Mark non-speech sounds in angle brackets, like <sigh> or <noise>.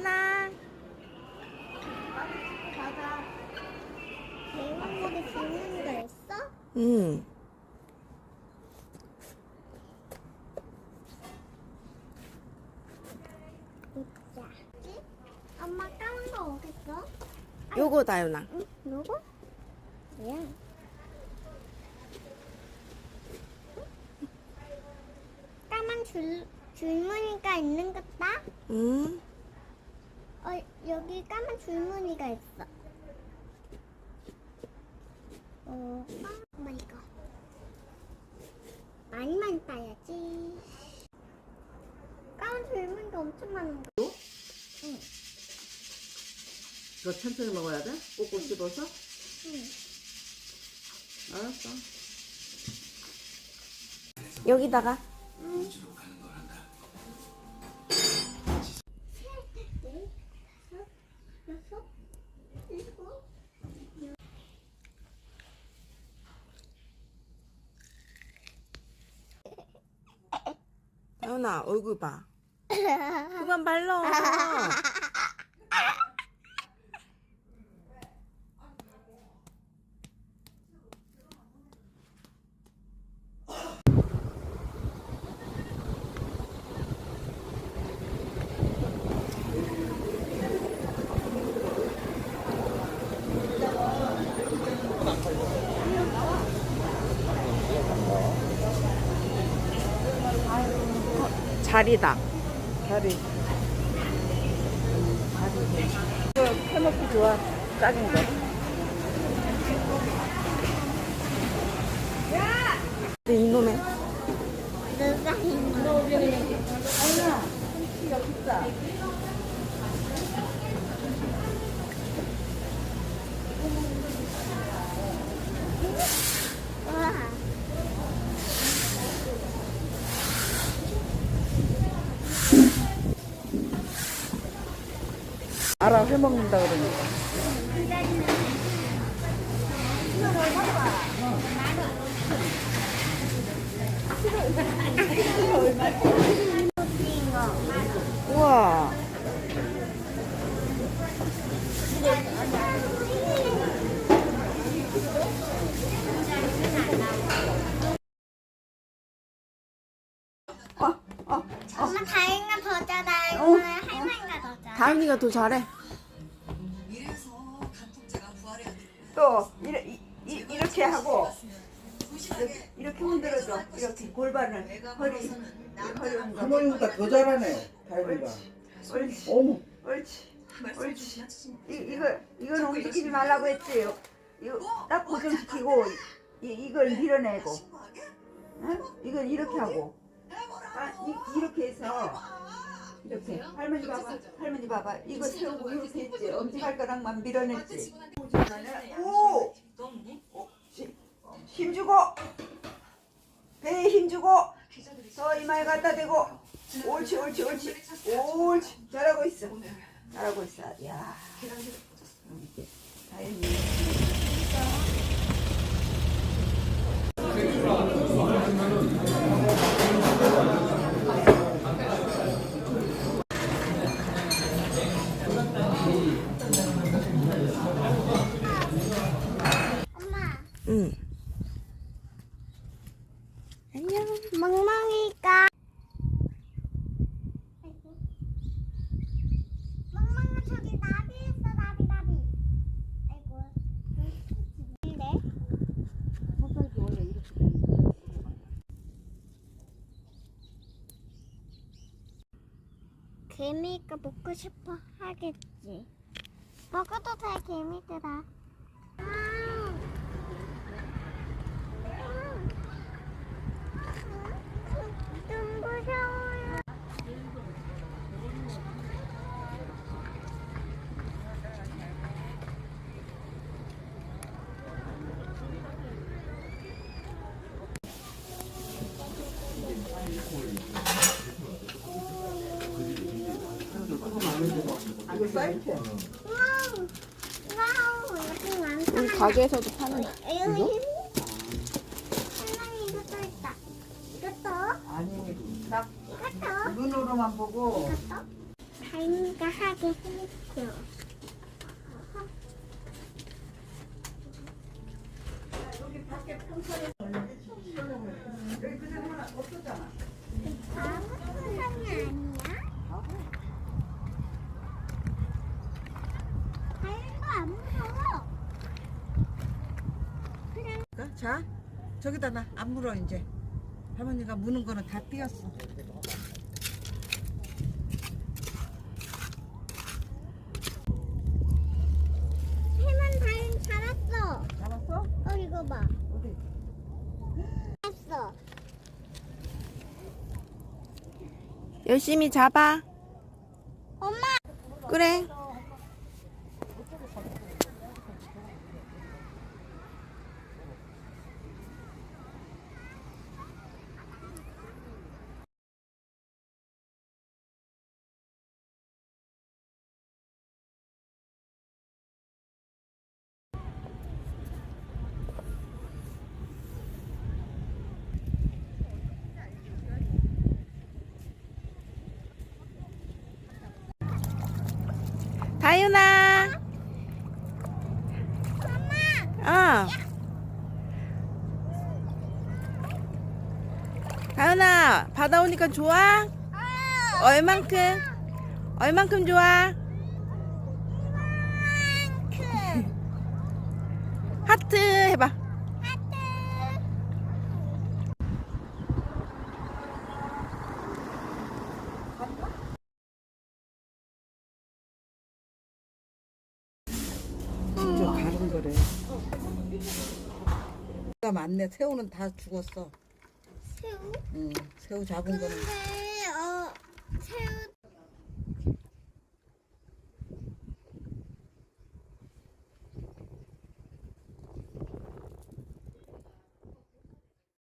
하나. 맞아. 냉장고에 비누는 거 있어? 응. 있자. 엄마 까만 거 어딨어? 아, 요거 다윤아. 응? 요거? 뭐야? 까만 줄, 줄무늬가 있는 것다? 응. 어, 여기 까만 줄무늬가 있어. 어, 엄마 이거 많이 많이 따야지. 까만 줄무늬가 엄청 많은 거. 이거 천천히 먹어야 돼? 꼭꼭 씹어서? 응. 알았어. 여기다가 여섯, 일곱. 다윤아 얼굴 봐. <laughs> 그만 발라. 자리다. 다리. 이거 해먹기 좋아. 작은 거. 이놈의 알아, 해먹는다 그러니까. 우와. 엄마 다행이가 더 잘해. 할머니가 더 잘해. 다윤이가 더 잘해. 또 이래, 이, 이, 이렇게 하고 이렇게, 이렇게 흔들어줘. 이렇게 골반을 허리 허리 엉덩이 할머니보다 더 잘하네, 다현이가. 옳지. 어머. 옳지. 옳지. 이, 이거 이건 움직이지 말라고 했지 이거 딱 고정시키고 이, 이걸 밀어내고. 응? 이건 이렇게 하고. 아, 이, 이렇게 해서 이렇게 할머니 봐봐. 할머니 봐봐. 이거 세우고 이렇게 했지. 엄지발가락만 밀어냈지. 오 힘주고. 배에 힘주고. 더 이마에 갖다 대고. 옳지 옳지 옳지. 옳지. 잘하고 있어. 잘하고 있어. 야. 다행히 엄마, 응. 안녕. 멍멍이가. 아이고. 멍멍아 저기 나비 있어 나비 나비. 아이고. 근데 개미가 먹고 싶어 하겠지. 먹어도 돼 개미들아. 좀 무서워요. 이거 사이트 와우, 와우, 여기 많다. 우리 가게에서도 파는. 여기 할머니 이것도 있다. 이것도, 아니 딱 이것도, 눈으로만 보고 이것도. 다인이가 하게 해줘. 여기 밖에 여기 그전에 하나 없었잖아. 아무 세상이 아니야? 다이거 안 무서워. 그냥 자, 저기다 놔. 안 물어 이제. 할머니가 무는 거는 다 띄었어. 해만 다인 잡았어. 잡았어? 어 이거 봐. 어디? 했어. 열심히 잡아. 엄마. 그래. 다윤아. 어. 다윤아, 바다 오니까 좋아? 얼만큼? 얼만큼 좋아? 하트 해봐. 좀 다른 거래. 가 많네. 새우는 다 죽었어. 새우? 응. 새우 잡은 거는 근데 어 새우